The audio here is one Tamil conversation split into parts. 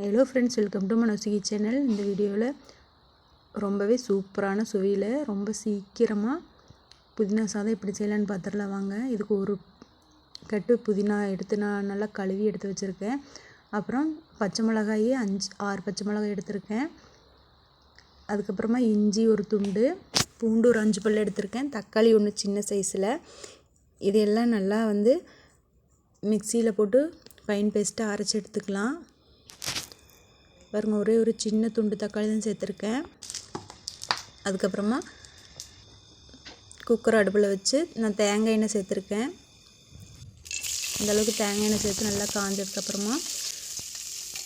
ஹலோ ஃப்ரெண்ட்ஸ் வெல்கம் டு மனோசிகி சேனல் இந்த வீடியோவில் ரொம்பவே சூப்பரான சுவையில் ரொம்ப சீக்கிரமாக புதினா சாதம் எப்படி செய்யலான்னு பார்த்துடலாம் வாங்க. இதுக்கு ஒரு கட்டு புதினா எடுத்து நான் நல்லா கழுவி எடுத்து வச்சுருக்கேன். அப்புறம் பச்சை மிளகாயே அஞ்சு ஆறு பச்சை மிளகாய் எடுத்திருக்கேன். அதுக்கப்புறமா இஞ்சி ஒரு துண்டு பூண்டு ஒரு அஞ்சு பல் எடுத்திருக்கேன். தக்காளி ஒன்று சின்ன சைஸில் இதையெல்லாம் நல்லா வந்து மிக்சியில் போட்டு ஃபைன் பேஸ்ட்டாக அரைச்சி எடுத்துக்கலாம். பாருங்கள் ஒரே ஒரு சின்ன துண்டு தக்காளி தான் சேர்த்துருக்கேன். அதுக்கப்புறமா குக்கர் அடுப்பில் வச்சு நான் தேங்காய் எண்ணெய் சேர்த்துருக்கேன். இந்த அளவுக்கு தேங்காய் எண்ணெய் சேர்த்து நல்லா காஞ்சதுக்கப்புறமா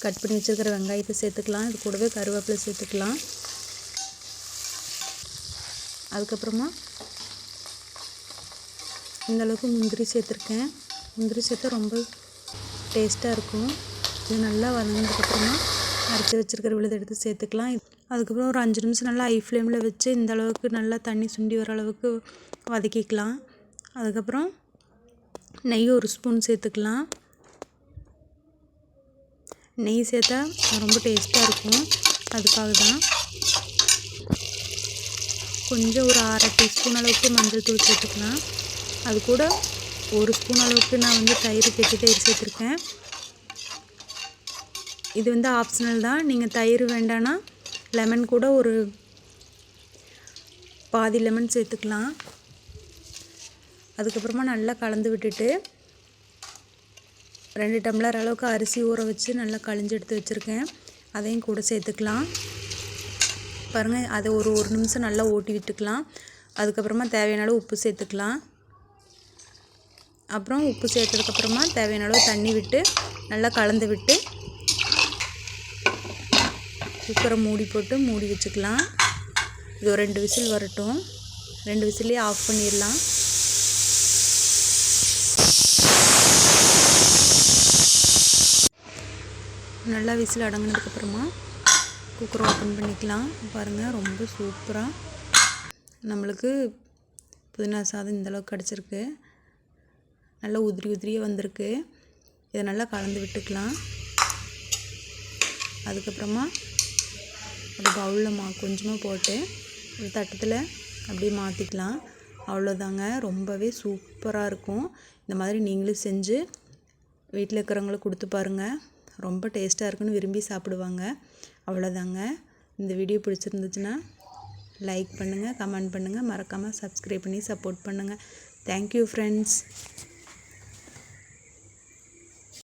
கட் பண்ணி வச்சுருக்கிற வெங்காயத்தை சேர்த்துக்கலாம். இது கூடவே கருவேப்பிலை சேர்த்துக்கலாம். அதுக்கப்புறமா இந்த அளவுக்கு முந்திரி சேர்த்துருக்கேன். முந்திரி சேர்த்தா ரொம்ப டேஸ்ட்டாக இருக்கும். இது நல்லா வதங்கினதுக்கப்புறமா அரைச்சி வச்சுருக்கிற விழுதை எடுத்து சேர்த்துக்கலாம். அதுக்கப்புறம் ஒரு அஞ்சு நிமிஷம் நல்லா ஹை ஃப்ளேமில் வச்சு இந்த அளவுக்கு நல்லா தண்ணி சுண்டி வர அளவுக்கு வதக்கிக்கலாம். அதுக்கப்புறம் நெய் ஒரு ஸ்பூன் சேர்த்துக்கலாம். நெய் சேர்த்தா ரொம்ப டேஸ்ட்டாக இருக்கும். அதுக்காக தான் கொஞ்சம் ஒரு அரை டீஸ்பூன் அளவுக்கு மஞ்சள் தூள் சேர்த்துக்கலாம். அது கூட ஒரு ஸ்பூன் அளவுக்கு நான் வந்து தயிர் கெட்டி தயிர் சேர்த்துருக்கேன். இது வந்து ஆப்ஷனல் தான். நீங்கள் தயிர் வேண்டான்னா லெமன் கூட ஒரு பாதி லெமன் சேர்த்துக்கலாம். அதுக்கப்புறமா நல்லா கலந்து விட்டுட்டு ரெண்டு டம்ளர் அளவுக்கு அரிசி ஊற வச்சு நல்லா கழிஞ்சு எடுத்து வச்சுருக்கேன். அதையும் கூட சேர்த்துக்கலாம். பாருங்கள் அதை ஒரு ஒரு நிமிஷம் நல்லா ஓட்டி விட்டுக்கலாம். அதுக்கப்புறமா தேவையான அளவு உப்பு சேர்த்துக்கலாம். அப்புறம் உப்பு சேர்த்ததுக்கப்புறமா தேவையான அளவு தண்ணி விட்டு நல்லா கலந்து விட்டு குக்கரை மூடி போட்டு மூடி வச்சுக்கலாம். இது ஒரு ரெண்டு விசில் வரட்டும். ரெண்டு விசிலே ஆஃப் பண்ணிடலாம். நல்லா விசில் அடங்கினதுக்கப்புறமா குக்கரை ஓப்பன் பண்ணிக்கலாம். பாருங்கள் ரொம்ப சூப்பராக நம்மளுக்கு புதினா சாதம் இந்தளவுக்கு கிடச்சிருக்கு. நல்லா உதிரி உதிரியாக வந்திருக்கு. இதை நல்லா கலந்து விட்டுக்கலாம். அதுக்கப்புறமா ஒரு பவுலில் மா கொஞ்சமாக போட்டு ஒரு தட்டத்தில் அப்படியே மாற்றிக்கலாம் அவ்வளோதாங்க ரொம்பவே சூப்பராக இருக்கும். இந்த மாதிரி நீங்களும் செஞ்சு வீட்டில் இருக்கிறவங்களுக்கு கொடுத்து பாருங்கள் ரொம்ப டேஸ்ட்டாக இருக்குன்னு விரும்பி சாப்பிடுவாங்க. அவ்வளோதாங்க இந்த வீடியோ பிடிச்சிருந்துச்சுன்னா லைக் பண்ணுங்கள் கமெண்ட் பண்ணுங்கள் மறக்காமல் சப்ஸ்கிரைப் பண்ணி சப்போர்ட் பண்ணுங்கள் தேங்க்யூ ஃப்ரெண்ட்ஸ்